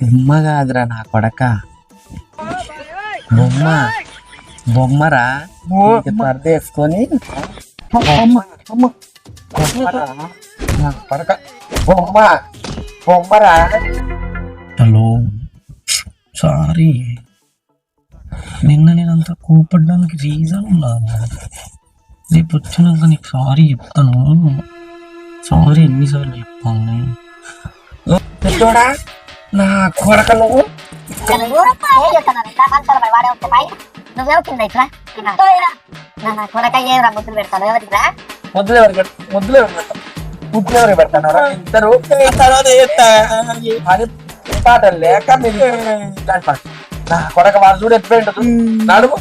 బొమ్మ కాదురా నా కొడక బొమ్మ బొమ్మరా పరద వేసుకొని బొమ్మ బొమ్మరా బొమ్మ హలో సారీ నిన్న నేను అంత కోపడ్డానికి రీజన్ ఉండాలి రేపు వచ్చినాక నీకు సారీ చెప్తాను సారీ ఎన్నిసార్లు చెప్పాను నేను పెద్దోడా? నా కొడక నువ్వు? నువ్వే కింద ఇట్లా నా కొడక ఏం రా ముద్దులు పెడతాను? ఎవరికిరా ముద్దులు ఎవరు పెడతా? ముద్దులు ఎవరు పెడతా? ముద్దులు ఎవరు పెడతాను ఇద్దరు. తర్వాత అని పాటలు లేక మీరు ఇట్లాంటి పాట. నా కొడక వాళ్ళు చూడు ఎట్లా ఉంటుంది నడుము